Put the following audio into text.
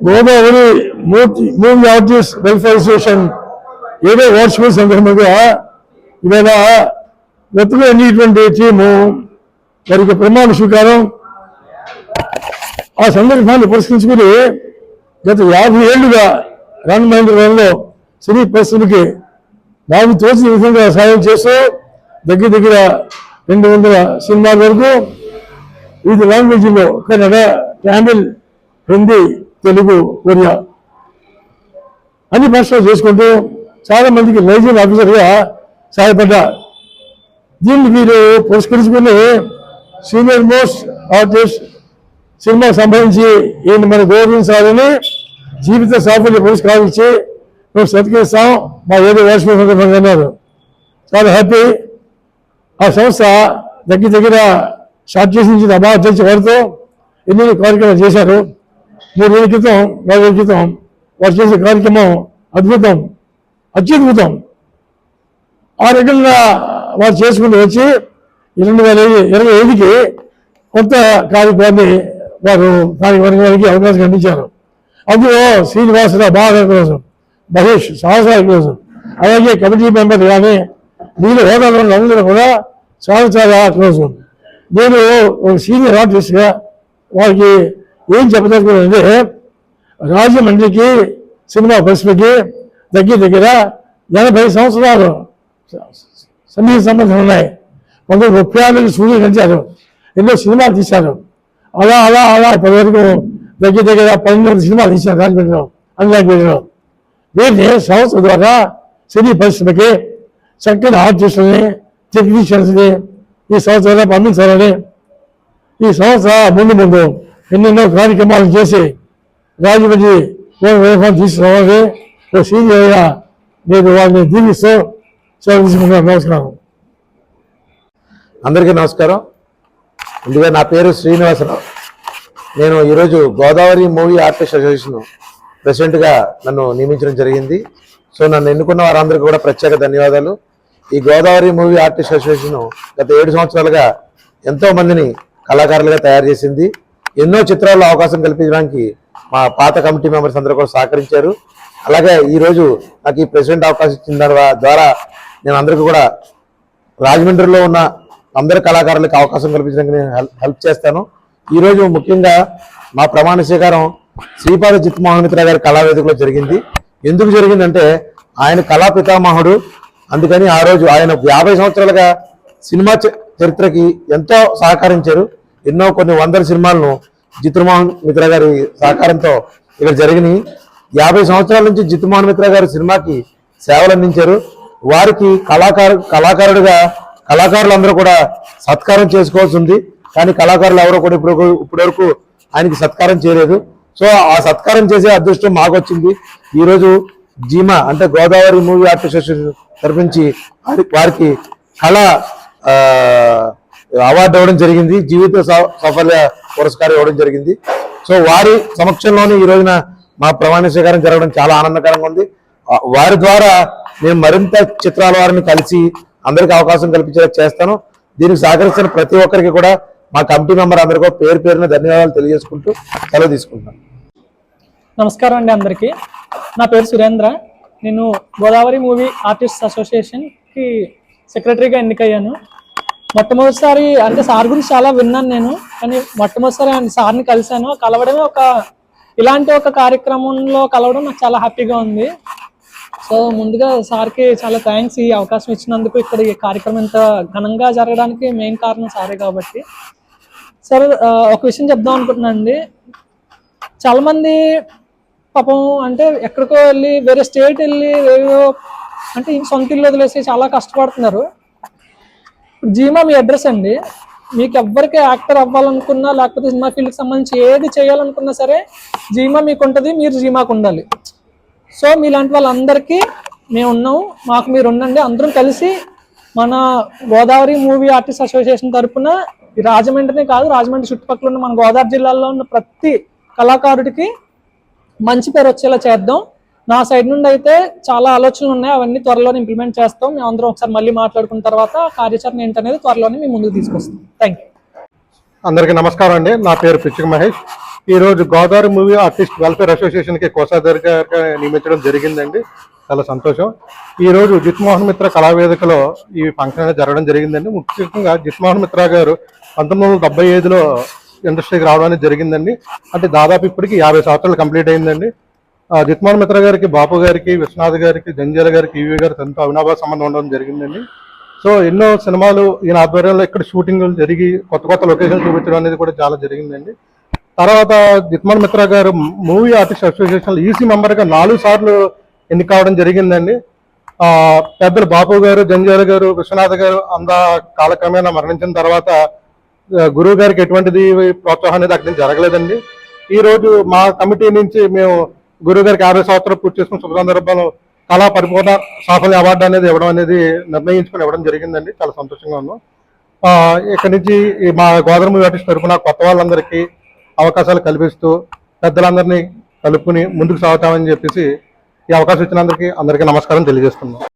Godavari Murthy movie artist welfare association ఏదో వార్షిక సందర్భంగా ఇవాళ వెతులు అనేటువంటి టీము? వారికి ప్రమాణ స్వీకారం? ఆ సందర్భాన్ని పురస్కరించుకుని గత యాభై ఏళ్ళుగా రామమహేంద్రవరంలో సినీ పరిశ్రమకి నాకు తోచిన విధంగా సాయం చేస్తూ దగ్గర దగ్గర రెండు వందల సినిమాల వరకు వివిధ లాంగ్వేజ్లో కన్నడ తమిళ్ హిందీ తెలుగు ఒరియా అన్ని భాషలు చేసుకుంటూ చాలా మందికి లైజన్ ఆఫీసర్గా సహాయపడ్డా. దీన్ని మీరు పురస్కరించుకుని సీనియర్ మోస్ట్ ఆర్టిస్ట్ సినిమా సంబంధించి ఈయన మనం గౌరవించాలని జీవిత సాఫల్య పురస్కారం ఇచ్చి మేము సత్కరిస్తాం. మా ఏదో వార్షిక సందర్భంగా అన్నారు. చాలా హ్యాపీ. ఆ సంస్థ దగ్గర దగ్గర షార్ట్ చేసి నుంచి అభా అధ్యక్ష వారితో ఎన్నో కార్యక్రమాలు చేశారు. మూడు రోజుల క్రితం నాలుగు రోజుల క్రితం వారు చేసే కార్యక్రమం అద్భుతం అత్యద్భుతం. ఆ రకంగా వారు చేసుకుంటూ వచ్చి రెండు వేల ఇరవై ఐదుకి కొత్త కార్యక్రమాన్ని వారు కార్యక్రమానికి అవకాశం కల్పించారు. అందులో శ్రీనివాసరావు బాగా కోసం మహేష్ సహసాల కోసం అలాగే కమిటీ మెంబర్ కానీ వీళ్ళు హోదాలో ఉన్న అందరూ కూడా చాలా చాలా క్లోజ్ నేను ఒక సీనియర్ ఆర్టిస్ట్గా వారికి ఏం చెప్పదలుచుకున్నానంటే రాజమండ్రికి సినిమా పరిశ్రమకి దగ్గర దగ్గర ఎనభై సంవత్సరాలు సన్నిహిత సంబంధం ఉన్నాయి. కొందరు ముప్పై ఏళ్ళకి సూర్యులు గంచారు ఎన్నో సినిమాలు తీశారు. అలా అలా అలా ఇప్పటివరకు దగ్గర దగ్గర పన్నెండు సినిమాలు తీశారు రాజమండ్రిలో అన్ని లాంగ్వేజ్లో వీరిని సంస్థ ద్వారా సినీ పరిశ్రమకి చక్కని ఆర్టిస్టులని టెక్నీషియన్స్ని ఈ సంస్థ ద్వారా పంపించాలని ఈ సంస్థ ముందు ముందు ఎన్నెన్నో కార్యక్రమాలు చేసి రాజమండ్రి వైభవం తీసుకురావాలని ఓ సీనియర్గా నేను వాళ్ళని దీవిస్తూ సెలవు నమస్కారం. అందరికీ నమస్కారం. ముందుగా నా పేరు శ్రీనివాసరావు. నేను ఈరోజు గోదావరి మూవీ ఆర్టిస్ట్ అసోసియేషన్ ప్రెసిడెంట్గా నన్ను నియమించడం జరిగింది. సో నన్ను ఎన్నుకున్న వారందరికీ కూడా ప్రత్యేక ధన్యవాదాలు. ఈ గోదావరి మూవీ ఆర్టిస్ట్ అసోసియేషన్ గత ఏడు సంవత్సరాలుగా ఎంతో మందిని కళాకారులుగా తయారు చేసింది. ఎన్నో చిత్రాల్లో అవకాశం కల్పించడానికి మా పాత కమిటీ మెంబర్స్ అందరూ కూడా సహకరించారు. అలాగే ఈరోజు నాకు ఈ ప్రెసిడెంట్ అవకాశం ఇచ్చిన ద్వారా నేను అందరికీ కూడా రాజమండ్రిలో ఉన్న అందరి కళాకారులకు అవకాశం కల్పించడానికి నేను హెల్ప్ హెల్ప్ చేస్తాను. ఈరోజు ముఖ్యంగా మా ప్రమాణ స్వీకారం శ్రీపాద జిత్మోహన్ మిత్ర గారి కళావేదికలో జరిగింది. ఎందుకు జరిగిందంటే ఆయన కళా పితామహుడు అందుకని ఆ రోజు ఆయన యాభై సంవత్సరాలుగా సినిమా చరిత్రకి ఎంతో సహకరించారు. ఎన్నో కొన్ని వందల సినిమాలను జితుమోహన్ మిత్ర గారి సహకారంతో ఇక్కడ జరిగినాయి యాభై సంవత్సరాల నుంచి జితుమోహన్ మిత్ర గారి సినిమాకి సేవలు అందించారు. వారికి కళాకారు కళాకారుడిగా కళాకారులందరూ కూడా సత్కారం చేసుకోవాల్సి ఉంది. కానీ కళాకారులు ఎవరు కూడా ఇప్పుడు ఇప్పటివరకు ఆయనకి సత్కారం చేయలేదు. సో ఆ సత్కారం చేసే అదృష్టం మాకు వచ్చింది. ఈరోజు జీమా అంటే గోదావరి మూవీ ఆర్టిస్ట్ అసోసియేషన్ తరపు నుంచి వారికి కళ ఆ, అవార్డు ఇవ్వడం జరిగింది జీవిత సాఫల్య పురస్కారం ఇవ్వడం జరిగింది. సో వారి సమక్షంలోనే ఈ రోజున మా ప్రమాణ స్వీకారం జరగడం చాలా ఆనందకరంగా ఉంది. వారి ద్వారా నేను మరింత చిత్రాల వారిని కలిసి అందరికీ అవకాశం కల్పించేలా చేస్తాను. దీనికి సహకరిస్తున్న ప్రతి ఒక్కరికి కూడా మా కమిటీ మెంబర్ అందరికీ పేరు పేరున ధన్యవాదాలు తెలియజేసుకుంటూ సెలవు తీసుకుంటాను నమస్కారం అండి అందరికీ. నా పేరు సురేంద్ర. నేను గోదావరి మూవీ ఆర్టిస్ట్ అసోసియేషన్కి సెక్రటరీగా ఎన్నికయ్యాను. మొట్టమొదటిసారి అంటే సార్ గురించి చాలా విన్నాను నేను కానీ మొట్టమొదటిసారి ఆయన సార్ని కలిశాను. కలవడమే ఒక ఇలాంటి ఒక కార్యక్రమంలో కలవడం నాకు చాలా హ్యాపీగా ఉంది. సో ముందుగా సార్కి చాలా థ్యాంక్స్ ఈ అవకాశం ఇచ్చినందుకు. ఇక్కడ ఈ కార్యక్రమం ఇంత ఘనంగా జరగడానికి మెయిన్ కారణం సారే కాబట్టి. సార్ ఒక విషయం చెప్దాం అనుకుంటున్నాను అండి. చాలా మంది పాపం అంటే ఎక్కడికో వెళ్ళి వేరే స్టేట్ వెళ్ళి ఏవో అంటే సొంత ఇల్లు వదిలేసి చాలా కష్టపడుతున్నారు. జీమా మీ అడ్రస్ అండి. మీకు ఎవ్వరికి యాక్టర్ అవ్వాలనుకున్నా లేకపోతే సినిమా ఫీల్డ్కి సంబంధించి ఏది చేయాలనుకున్నా సరే జీమా మీకు ఉంటుంది మీరు జీమాకు ఉండాలి. సో మీలాంటి వాళ్ళందరికీ మేము ఉన్నాము మాకు మీరు ఉండండి. అందరం కలిసి మన గోదావరి మూవీ ఆర్టిస్ట్ అసోసియేషన్ తరపున ఈ రాజమండ్రినే కాదు రాజమండ్రి చుట్టుపక్కల ఉన్న మన గోదావరి జిల్లాలో ఉన్న ప్రతి కళాకారుడికి మంచి పేరు వచ్చేలా చేద్దాం. నా సైడ్ నుండి అయితే చాలా ఆలోచనలు ఉన్నాయి. అవన్నీ త్వరలోనే ఇంప్లిమెంట్ చేస్తాం. మేము అందరం ఒకసారి మళ్ళీ మాట్లాడుకున్న తర్వాత కార్యాచరణ ఏంటనేది త్వరలోనే మీ ముందుకు తీసుకొస్తాం. థ్యాంక్ యూ అందరికీ నమస్కారం అండి. నా పేరు పిచ్చిక మహేష్. ఈ రోజు గోదావరి మూవీ ఆర్టిస్ట్ వెల్ఫేర్ అసోసియేషన్కి కోశాధికారిగా నియమించడం జరిగిందండి. చాలా సంతోషం. ఈ రోజు జిత్మోహన్ మిత్ర కళావేదికలో ఈ ఫంక్షన్ అనేది జరగడం జరిగిందండి. ముఖ్యంగా జిత్మోహన్ మిత్ర గారు పంతొమ్మిది వందల డెబ్బై ఐదులో ఇండస్ట్రీకి రావడం అనేది జరిగిందండి. అంటే దాదాపు ఇప్పటికి యాభై సంవత్సరాలు కంప్లీట్ అయిందండి. జిత్మాన్ మిత్ర గారికి బాపు గారికి విశ్వనాథ్ గారికి జంజాల గారికి ఈవీ గారికి ఎంతో అవినాభావ సంబంధం ఉండడం జరిగిందండి. సో ఎన్నో సినిమాలు ఈయన ఆధ్వర్యంలో ఇక్కడ షూటింగ్లు జరిగి కొత్త కొత్త లొకేషన్ చూపించడం అనేది కూడా చాలా జరిగిందండి. తర్వాత జిత్మాన్ మిత్ర గారు మూవీ ఆర్టిస్ట్ అసోసియేషన్ ఈసీ మెంబర్గా నాలుగు సార్లు ఎన్నిక కావడం జరిగిందండి పెద్దలు బాపు గారు జంజాల గారు విశ్వనాథ్ గారు అంద కాలక్రమేణా మరణించిన తర్వాత గురువు గారికి ఎటువంటిది ప్రోత్సాహం అనేది అక్కడ జరగలేదండి. ఈ రోజు మా కమిటీ నుంచి మేము గురువు గారికి యాభై సంవత్సరాలు పూర్తి చేసుకున్న శుభ సందర్భంలో కళా పరిపూర్ణ సాఫల్య అవార్డు అనేది ఇవ్వడం అనేది నిర్ణయించుకుని ఇవ్వడం జరిగిందండి. చాలా సంతోషంగా ఉన్నాం. ఇక్కడి నుంచి ఈ మా గోదావరి ఆర్టిస్ట్ తరఫున కొత్త వాళ్ళందరికీ అవకాశాలు కల్పిస్తూ పెద్దలందరినీ కలుపుకుని ముందుకు సాగుతామని చెప్పేసి ఈ అవకాశం ఇచ్చినందరికీ అందరికీ నమస్కారం తెలియజేస్తున్నాం.